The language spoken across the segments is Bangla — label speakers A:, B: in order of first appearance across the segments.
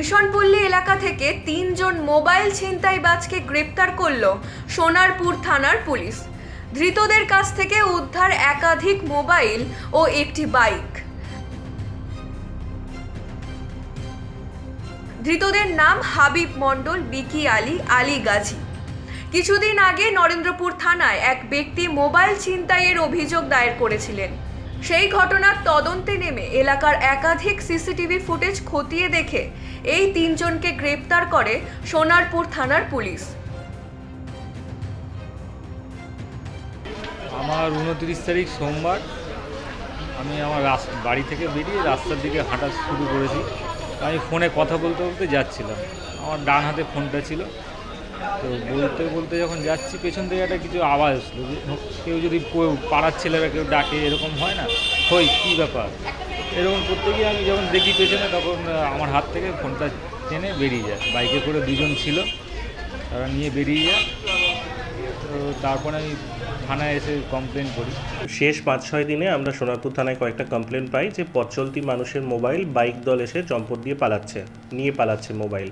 A: ভীষণপল্লী এলাকা থেকে তিনজন মোবাইল ছিনতাইবাজকে গ্রেপ্তার করল সোনারপুর থানার পুলিশ। ধৃতদের কাছ থেকে উদ্ধার একাধিক মোবাইল ও একটি বাইক। ধৃতদের নাম হাবিব মণ্ডল, বিকি আলী আলী গাজী। কিছুদিন আগে নরেন্দ্রপুর থানায় এক ব্যক্তি মোবাইল ছিনতাইয়ের অভিযোগ দায়ের করেছিলেন। সেই ঘটনার তদন্তে নেমে এলাকার একাধিক সিসিটিভি ফুটেজ খতিয়ে দেখে এই তিনজনকে গ্রেপ্তার করে সোনারপুর থানার পুলিশ।
B: আমার উনত্রিশ তারিখ সোমবার আমি আমার বাড়ি থেকে বেরিয়ে রাস্তার দিকে হাঁটা শুরু করেছি। আমি ফোনে কথা বলতে বলতে যাচ্ছিলাম। আমার ডান হাতে ফোনটা ছিল। তো বলতে বলতে যখন যাচ্ছি, পেছন থেকে একটা কিছু আওয়াজ আসলো কেউ যদি পাড়ার ছেলেরা কেউ ডাকে, এরকম হয় না? হই, কী ব্যাপার? এরকম করতে গিয়ে আমি যখন দেখি পেছনে, তখন আমার হাত থেকে ফোনটা টেনে বেরিয়ে যায়। বাইকে করে দুজন ছিল, তারা নিয়ে বেরিয়ে যায়। তো তারপরে আমি থানায় এসে কমপ্লেন করি।
C: শেষ পাঁচ ছয় দিনে আমরা সোনারপুর থানায় কয়েকটা কমপ্লেন পাই যে পথ মানুষের মোবাইল বাইক দল এসে চম্পট দিয়ে পালাচ্ছে, নিয়ে পালাচ্ছে মোবাইল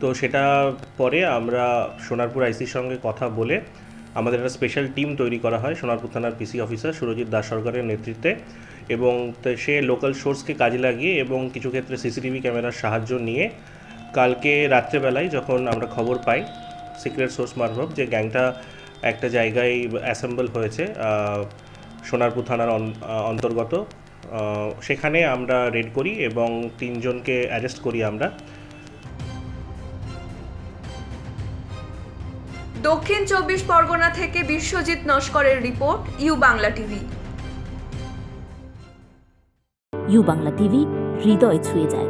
C: তো সেটা পরে আমরা সোনারপুর আইসির সঙ্গে কথা বলে আমাদের একটা স্পেশাল টিম তৈরি করা হয়, সোনারপুর থানার পিসি অফিসার সুরজিৎ দাস সরকারের নেতৃত্বে। এবং সে লোকাল সোর্সকে কাজে লাগিয়ে এবং কিছু ক্ষেত্রে সিসিটিভি ক্যামেরার সাহায্য নিয়ে কালকে রাত্রেবেলায় যখন আমরা খবর পাই সিক্রেট সোর্স মারফত যে গ্যাংটা একটা জায়গায় অ্যাসেম্বল হয়েছে সোনারপুর থানার অন্তর্গত সেখানে আমরা রেড করি এবং তিনজনকে অ্যারেস্ট করি আমরা।
A: দক্ষিণ চব্বিশ পরগনা থেকে বিশ্বজিৎ নস্করের report, U Bangla TV.
D: U Bangla TV, হৃদয় ছুঁয়ে যায়।